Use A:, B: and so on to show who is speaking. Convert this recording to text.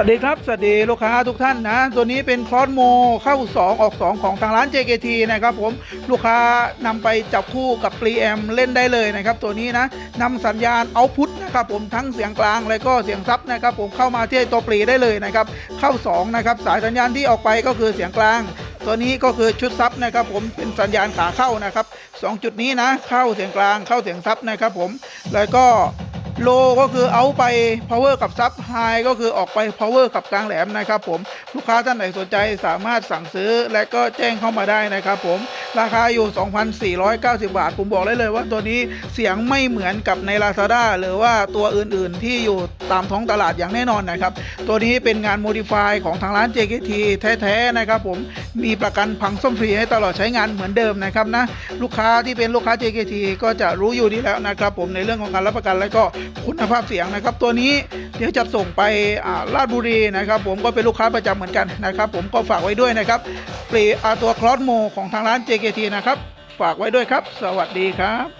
A: วัสดีครับ สวัสดีลูกค้าทุกท่านนะ ตัวนี้เป็นคอสโมเข้า 2 ออก 2 ของทางร้าน JKT นะครับผมลูกค้านำไปจับคู่กับปรีแอมเล่นได้เลยนะครับ ตัวนี้นะนำสัญญาณเอาพุทนะครับผมทั้งเสียงกลางและก็เสียงซับนะครับผมเข้ามาที่ตัวปรีได้เลยนะครับเข้า 2 นะครับสายสัญญาณที่ออกไปก็คือเสียงกลาง ตัวนี้ก็คือชุดซับนะครับผมเป็นสัญญาณขาเข้านะครับสองจุดนี้นะเข้าเสียงกลางเข้าเสียงซับนะครับผมแล้วก็ โลก็คือเอาไป power กับซับไฮก็คือออกไป power กับกลางแหลมนะครับผมลูกค้าท่านไหนสนใจสามารถสั่งซื้อและก็แจ้งเข้ามาได้นะครับผม ราคาอยู่ 2,490 บาท ผมบอกได้เลยว่าตัวนี้เสียงไม่เหมือนกับใน Lazada หรือว่าตัวอื่นๆที่อยู่ตามท้องตลาดอย่างแน่นอนนะครับ ตัวนี้เป็นงาน modify ของทางร้าน JKT แท้ๆนะครับผมมีประกันพังซ่อมฟรีให้ตลอดใช้งานเหมือนเดิมนะครับนะลูกค้าที่เป็นลูกค้า JKT ก็จะรู้อยู่ดีแล้วนะครับผมในเรื่องของการรับประกันและก็คุณภาพเสียงนะครับ ตัวนี้เดี๋ยวจะส่งไปลาดบุรีนะครับ ผมก็เป็นลูกค้าประจำเหมือนกันนะครับ ผมก็ฝากไว้ด้วยนะครับปลีอาตัวคลอสโมของทางร้าน JKT นะครับ ฝากไว้ด้วยครับ สวัสดีครับ